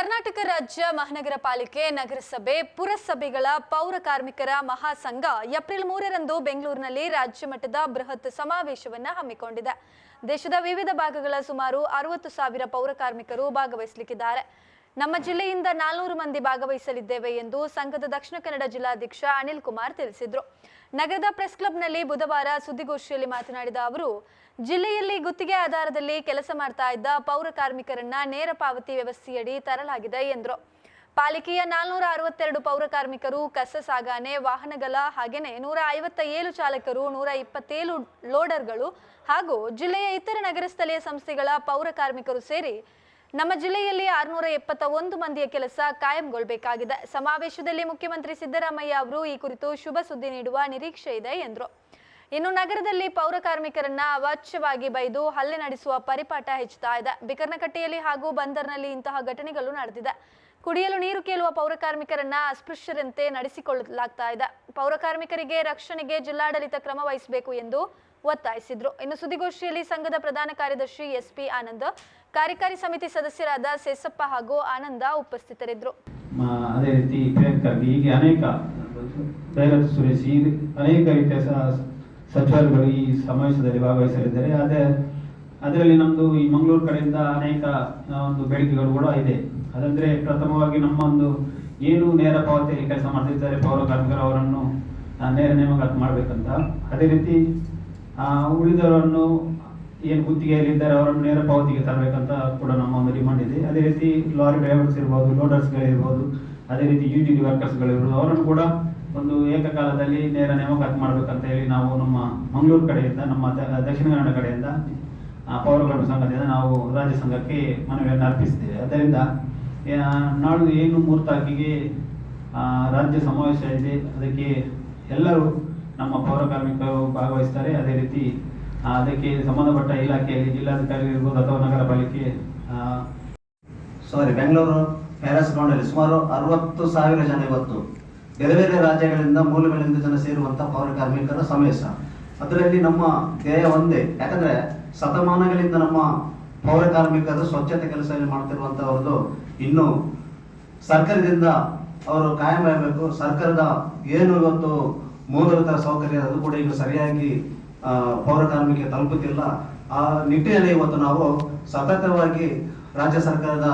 ಕರ್ನಾಟಕ ರಾಜ್ಯ ಮಹಾನಗರ ಪಾಲಿಕೆ, ನಗರಸಭೆ, ಪುರಸಭೆಗಳ ಪೌರ ಕಾರ್ಮಿಕರ ಮಹಾಸಂಘ ಏಪ್ರಿಲ್ ಮೂರರಂದು ಬೆಂಗಳೂರಿನಲ್ಲಿ ರಾಜ್ಯ ಮಟ್ಟದ ಬೃಹತ್ ಸಮಾವೇಶವನ್ನು ಹಮ್ಮಿಕೊಂಡಿದೆ. ದೇಶದ ವಿವಿಧ ಭಾಗಗಳ ಸುಮಾರು ಅರವತ್ತು ಸಾವಿರ ಪೌರ ಕಾರ್ಮಿಕರು ಭಾಗವಹಿಸಲಿಕ್ಕಿದ್ದಾರೆ. ನಮ್ಮ ಜಿಲ್ಲೆಯಿಂದ ನಾಲ್ನೂರು ಮಂದಿ ಭಾಗವಹಿಸಲಿದ್ದೇವೆ ಎಂದು ಸಂಘದ ದಕ್ಷಿಣ ಕನ್ನಡ ಜಿಲ್ಲಾಧ್ಯಕ್ಷ ಅನಿಲ್ ಕುಮಾರ್ ತಿಳಿಸಿದ್ರು. ನಗರದ ಪ್ರೆಸ್ ಕ್ಲಬ್ನಲ್ಲಿ ಬುಧವಾರ ಸುದ್ದಿಗೋಷ್ಠಿಯಲ್ಲಿ ಮಾತನಾಡಿದ ಅವರು, ಜಿಲ್ಲೆಯಲ್ಲಿ ಗುತ್ತಿಗೆ ಆಧಾರದಲ್ಲಿ ಕೆಲಸ ಮಾಡ್ತಾ ಇದ್ದ ಪೌರ ಕಾರ್ಮಿಕರನ್ನ ನೇರ ಪಾವತಿ ವ್ಯವಸ್ಥೆಯಡಿ ತರಲಾಗಿದೆ ಎಂದರು. ಪಾಲಿಕೆಯ ನಾಲ್ನೂರ ಅರವತ್ತೆರಡು ಪೌರ ಕಾರ್ಮಿಕರು ಕಸ ಸಾಗಾಣೆ, ವಾಹನಗಳ ಹಾಗೆಯೇ ನೂರ ಐವತ್ತ ಏಳು ಚಾಲಕರು, ನೂರ ಇಪ್ಪತ್ತೇಳು ಲೋಡರ್ಗಳು ಹಾಗೂ ಜಿಲ್ಲೆಯ ಇತರ ನಗರ ಸ್ಥಳೀಯ ಸಂಸ್ಥೆಗಳ ಪೌರ ಕಾರ್ಮಿಕರು ಸೇರಿ ನಮ್ಮ ಜಿಲ್ಲೆಯಲ್ಲಿ ಆರುನೂರ ಎಪ್ಪತ್ತ ಒಂದು ಮಂದಿಯ ಕೆಲಸ ಕಾಯಂಗೊಳ್ಳಬೇಕಾಗಿದೆ ಸಮಾವೇಶದಲ್ಲಿ ಮುಖ್ಯಮಂತ್ರಿ ಸಿದ್ದರಾಮಯ್ಯ ಅವರು ಈ ಕುರಿತು ಶುಭ ಸುದ್ದಿ ನೀಡುವ ನಿರೀಕ್ಷೆ ಇದೆ ಎಂದರು. ಇನ್ನು ನಗರದಲ್ಲಿ ಪೌರ ಕಾರ್ಮಿಕರನ್ನ ಅವಾಚ್ಯವಾಗಿ ಬೈದು ಹಲ್ಲೆ ನಡೆಸುವ ಪರಿಪಾಠ ಹೆಚ್ಚುತ್ತಾ ಇದೆ. ಬಿಕರ್ನಕಟ್ಟೆಯಲ್ಲಿ ಹಾಗೂ ಬಂದರ್ನಲ್ಲಿ ಇಂತಹ ಘಟನೆಗಳು ನಡೆದಿದೆ. ಕುಡಿಯಲು ನೀರು ಕೇಳುವ ಪೌರ ಕಾರ್ಮಿಕರನ್ನ ಅಸ್ಪೃಶ್ಯರಂತೆ ನಡೆಸಿಕೊಳ್ಳಲಾಗ್ತಾ ಇದೆ. ಪೌರ ಕಾರ್ಮಿಕರಿಗೆ ರಕ್ಷಣೆಗೆ ಜಿಲ್ಲಾಡಳಿತ ಕ್ರಮ ವಹಿಸಬೇಕು ಎಂದು ಒತ್ತಾಯಿಸಿದ್ರು. ಇನ್ನು ಸುದ್ದಿಗೋಷ್ಠಿಯಲ್ಲಿ ಸಂಘದ ಪ್ರಧಾನ ಕಾರ್ಯದರ್ಶಿ ಎಸ್ಪಿ ಆನಂದ್, ಕಾರ್ಯಕಾರಿ ಸಮಿತಿ ಸದಸ್ಯರಾದ ಸೇಸಪ್ಪ ಹಾಗೂ ಆನಂದ ಉಪಸ್ಥಿತರಿದ್ದರು. ಅದೇ ರೀತಿ ಹೀಗೆ ಅನೇಕ ಸುರೇಶ್ ಅನೇಕ ರೀತಿಯ ಸಚಿವರುಗಳು ಈ ಸಮಾವೇಶದಲ್ಲಿ ಭಾಗವಹಿಸಲಿದ್ದಾರೆ. ಅದೇ, ಅದರಲ್ಲಿ ನಮ್ಮದು ಈ ಮಂಗಳೂರು ಕಡೆಯಿಂದ ಅನೇಕ ಒಂದು ಬೇಡಿಕೆಗಳು ಕೂಡ ಇದೆ. ಅದಂದ್ರೆ ಪ್ರಥಮವಾಗಿ ನಮ್ಮ ಒಂದು ಏನು ನೇರ ಪಾವತಿಯಲ್ಲಿ ಕೆಲಸ ಮಾಡ್ತಿದ್ದಾರೆ ಪೌರ ಕಾರ್ಮಿಕರು ಅವರನ್ನು ನೇರ ನೇಮಕಾತಿ ಮಾಡಬೇಕಂತ. ಅದೇ ರೀತಿ ಉಳಿದವರನ್ನು ಏನು ಗುತ್ತಿಗೆಯಲ್ಲಿದ್ದಾರೆ ಅವರನ್ನು ನೇರ ಪಾವತಿಗೆ ತರಬೇಕಂತ ಕೂಡ ನಮ್ಮ ಒಂದು ಡಿಮಾಂಡ್ ಇದೆ. ಅದೇ ರೀತಿ ಲಾರಿ ಡ್ರೈವರ್ಸ್ ಇರ್ಬೋದು ಲೋಡರ್ಸ್ಗಳಿರ್ಬೋದು ಅದೇ ರೀತಿ ಯುಟಿಲಿಟಿ ವರ್ಕರ್ಸ್ಗಳಿರ್ಬೋದು ಅವರನ್ನು ಕೂಡ ಒಂದು ಏಕಕಾಲದಲ್ಲಿ ನೇರ ನೇಮಕಾತಿ ಮಾಡಬೇಕಂತ ಹೇಳಿ ನಾವು ನಮ್ಮ ಮಂಗಳೂರು ಕಡೆಯಿಂದ ನಮ್ಮ ದಕ್ಷಿಣ ಕನ್ನಡ ಕಡೆಯಿಂದ ಆ, ಪೌರ ಕಾರ್ಮಿಕ ಸಂಘದಿಂದ ನಾವು ರಾಜ್ಯ ಸಂಘಕ್ಕೆ ಮನವಿಯನ್ನು ಅರ್ಪಿಸಿದ್ದೇವೆ. ಅದರಿಂದ ನಾಳು ಏನು ಮೂರು ತಾರೀಕಿಗೆ ಆ, ರಾಜ್ಯ ಸಮಾವೇಶ ಇದೆ ಅದಕ್ಕೆ ಎಲ್ಲರೂ ನಮ್ಮ ಪೌರ ಕಾರ್ಮಿಕರು ಭಾಗವಹಿಸ್ತಾರೆ. ಅದೇ ರೀತಿ ಅದಕ್ಕೆ ಸಂಬಂಧಪಟ್ಟ ಇಲಾಖೆಯಲ್ಲಿ ಜಿಲ್ಲಾಧಿಕಾರಿ ಇರ್ಬೋದು ಅಥವಾ ನಗರ ಪಾಲಿಕೆ ಸಾರಿ ಬೆಂಗಳೂರು ಪ್ಯಾರಸ್ ಗ್ರೌಂಡಲ್ಲಿ ಸುಮಾರು ಅರವತ್ತು ಸಾವಿರ ಜನ ಇವತ್ತು ಬೇರೆ ಬೇರೆ ರಾಜ್ಯಗಳಿಂದ, ಮೂಲಗಳಿಂದ ಜನ ಸೇರುವಂತಹ ಪೌರ ಕಾರ್ಮಿಕರ ಸಮಾವೇಶ. ಅದರಲ್ಲಿ ನಮ್ಮ ಧ್ಯೇಯ ಒಂದೇ. ಯಾಕಂದ್ರೆ ಶತಮಾನಗಳಿಂದ ನಮ್ಮ ಪೌರ ಕಾರ್ಮಿಕರು ಸ್ವಚ್ಛತೆ ಕೆಲಸ ಮಾಡ್ತಿರುವಂತವ್ರದ್ದು ಇನ್ನು ಸರ್ಕಾರದಿಂದ ಅವರು ಕಾಯಂ ಆಗಬೇಕು. ಸರ್ಕಾರದ ಏನು ಇವತ್ತು ಮೂಲಭೂತ ಸೌಕರ್ಯ ಅದು ಕೂಡ ಈಗ ಸರಿಯಾಗಿ ಪೌರ ಕಾರ್ಮಿಕ ತಲುಪುತ್ತಿಲ್ಲ. ಆ ನಿಟ್ಟಿನಲ್ಲಿ ಇವತ್ತು ನಾವು ಸತತವಾಗಿ ರಾಜ್ಯ ಸರ್ಕಾರದ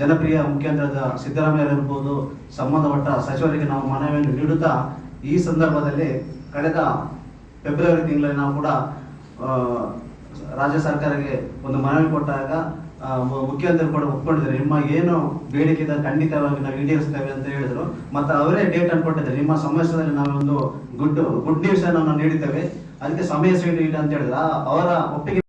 ಜನಪ್ರಿಯ ಮುಖ್ಯಮಂತ್ರಿ ಸಿದ್ದರಾಮಯ್ಯ ಇರ್ಬೋದು, ಸಂಬಂಧಪಟ್ಟ ಸಚಿವರಿಗೆ ನಾವು ಮನವಿಯನ್ನು ನೀಡುತ್ತಾ ಈ ಸಂದರ್ಭದಲ್ಲಿ ಕಳೆದ ಫೆಬ್ರವರಿ ತಿಂಗಳಲ್ಲಿ ನಾವು ಕೂಡ ರಾಜ್ಯ ಸರ್ಕಾರಕ್ಕೆ ಒಂದು ಮನವಿ ಕೊಟ್ಟಾಗ ಮುಖ್ಯಮಂತ್ರಿ ಕೂಡ ಒಪ್ಕೊಂಡಿದ್ದಾರೆ. ನಿಮ್ಮ ಏನು ಬೇಡಿಕೆ ಇದೆ, ಖಂಡಿತವಾಗಿ ನಾವು ಈಡೇರಿಸ್ತೇವೆ ಅಂತ ಹೇಳಿದ್ರು. ಮತ್ತೆ ಅವರೇ ಡೇಟ್ ಅನ್ನು ಕೊಟ್ಟಿದ್ದಾರೆ. ನಿಮ್ಮ ಸಮಾವೇಶದಲ್ಲಿ ನಾವೊಂದು ಗುಡ್ ಗುಡ್ ನ್ಯೂಸ್ ಅನ್ನು ನಾವು ನೀಡಿದ್ದೇವೆ. ಅದಕ್ಕೆ ಸಮಯ ಇಲ್ಲ ಅಂತ ಹೇಳಿದ್ರೆ. ಅವರ ಒಪ್ಪಿಗೆ